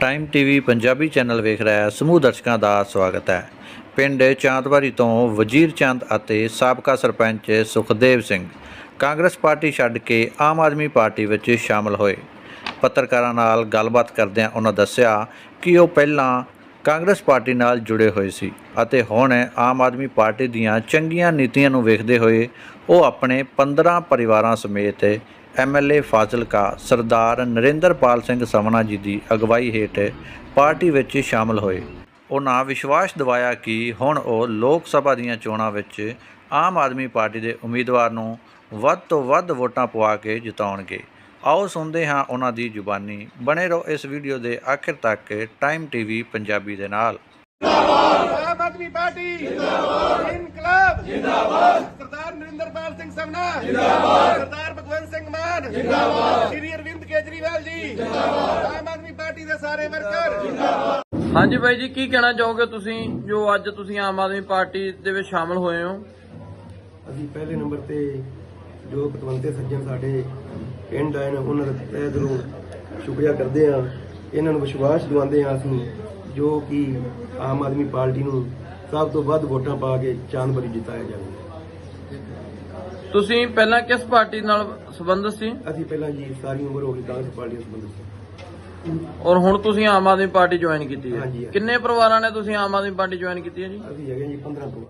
Time TV Punjabi channel ਵੇਖ ਰਿਹਾ ਸਮੂਹ ਦਰਸ਼ਕਾਂ ਦਾ ਸਵਾਗਤ ਹੈ। ਪਿੰਡ ਚਾਂਦਵਾਰੀ ਤੋਂ ਵਜ਼ੀਰ ਚੰਦ ਅਤੇ ਸਾਬਕਾ ਸਰਪੰਚ ਸੁਖਦੇਵ ਸਿੰਘ ਕਾਂਗਰਸ ਪਾਰਟੀ ਛੱਡ ਕੇ ਆਮ ਆਦਮੀ ਪਾਰਟੀ ਵਿੱਚ ਸ਼ਾਮਲ ਹੋਏ। ਪੱਤਰਕਾਰਾਂ ਨਾਲ ਗੱਲਬਾਤ ਕਰਦਿਆਂ ਉਹਨਾਂ ਦੱਸਿਆ ਕਿ ਉਹ ਪਹਿਲਾਂ ਕਾਂਗਰਸ ਪਾਰਟੀ ਨਾਲ ਜੁੜੇ ਹੋਏ ਸੀ ਅਤੇ ਹੁਣ ਆਮ ਆਦਮੀ ਪਾਰਟੀ ਦੀਆਂ ਚੰਗੀਆਂ ਨੀਤੀਆਂ ਨੂੰ ਵੇਖਦੇ ਹੋਏ ਉਹ ਆਪਣੇ 15 ਪਰਿਵਾਰਾਂ ਸਮੇਤ ਐਮਐਲਏ ਫਾਜ਼ਿਲਕਾ ਸਰਦਾਰ ਨਰਿੰਦਰਪਾਲ ਸਿੰਘ ਸਮਨਾ ਜੀ ਦੀ ਅਗਵਾਈ ਹੇਠ ਪਾਰਟੀ ਵਿੱਚ ਸ਼ਾਮਲ ਹੋਏ। ਉਹਨਾਂ ਵਿਸ਼ਵਾਸ ਦਿਵਾਇਆ ਕਿ ਹੁਣ ਉਹ ਲੋਕ ਸਭਾ ਦੀਆਂ ਚੋਣਾਂ ਵਿੱਚ ਆਮ ਆਦਮੀ ਪਾਰਟੀ ਦੇ ਉਮੀਦਵਾਰ ਨੂੰ ਵੱਧ ਤੋਂ ਵੱਧ ਵੋਟਾਂ ਪਵਾ ਕੇ ਜਿਤਾਉਣਗੇ। ਆਓ ਸੁਣਦੇ ਹਾਂ ਉਹਨਾਂ ਦੀ ਜ਼ੁਬਾਨੀ। ਬਣੇ ਰਹੋ ਇਸ ਵੀਡੀਓ ਦੇ ਆਖਿਰ ਤੱਕ ਟਾਈਮ ਟੀਵੀ ਪੰਜਾਬੀ ਦੇ ਨਾਲ। ਆਮ ਆਦਮੀ ਪਾਰਟੀ ਜਿੰਦਾਬਾਦ। ਸਮਨਾ ਜਿੰਦਾਬਾਦ। ਸਰਦਾਰ ਭਗਵੰਤ ਸਿੰਘ ਮਾਨ। ਜਿੰਦਾਬਾਦ। ਸ਼੍ਰੀ ਅਰਵਿੰਦ ਕੇਜਰੀਵਾਲ ਜੀ। ਜਿੰਦਾਬਾਦ। ਆਮ ਆਦਮੀ ਪਾਰਟੀ ਦੇ ਸਾਰੇ ਵਰਕਰ। ਹਾਂਜੀ ਬਾਈ ਜੀ ਕੀ ਕਹਿਣਾ ਚਾਹੋਗੇ ਤੁਸੀਂ ਜੋ ਅੱਜ ਤੁਸੀਂ ਆਮ ਆਦਮੀ ਪਾਰਟੀ ਦੇ ਵਿੱਚ ਸ਼ਾਮਲ ਹੋਏ ਹੋ? ਅਸੀਂ ਪਹਿਲੇ ਨੰਬਰ ਤੇ ਜੋ ਪਤਵੰਤੇ ਸੱਜਣ ਸਾਡੇ ਪਿੰਡ ਆਏ ਨੇ ਉਹਨਾਂ ਦਾ ਤਹਿ ਦਿਲੋਂ ਸ਼ੁਕਰੀਆ ਕਰਦੇ ਹਾਂ। ਇਹਨਾਂ ਨੂੰ ਵਿਸ਼ਵਾਸ ਦਿਵਾਉਂਦੇ ਹਾਂ ਅਸੀਂ ਜੋ ਕਿ ਆਮ ਆਦਮੀ ਪਾਰਟੀ ਨੂੰ ਸਭ ਤੋਂ ਵੱਧ ਵੋਟਾਂ ਪਾ ਕੇ ਚਾਂਦਬਰੀ ਜਿਤਾਇਆ ਜਾਵੇ। ਤੁਸੀਂ ਪਹਿਲਾਂ ਕਿਸ ਪਾਰਟੀ ਨਾਲ ਸੰਬੰਧਿਤ ਸੀ? ਅਸੀਂ ਪਹਿਲਾਂ ਜੀ ਸਾਰੀ ਉਮਰ ਹੋ ਗਈ ਕਾਂਗਰਸ ਪਾਰਟੀ ਨਾਲ ਸੰਬੰਧਿਤ ਸੀ। ਔਰ ਹੁਣ ਤੁਸੀਂ ਆਮ ਆਦਮੀ ਪਾਰਟੀ ਜੁਆਇਨ ਕੀਤੀ ਹੈ। ਹਾਂਜੀ। ਕਿੰਨੇ ਪਰਿਵਾਰਾਂ ਨੇ ਤੁਸੀਂ ਆਮ ਆਦਮੀ ਪਾਰਟੀ ਜੁਆਇਨ ਕੀਤੀ ਹੈ ਜੀ? ਅਸੀਂ ਹੈਗੇ ਜੀ 15 ਤੋਂ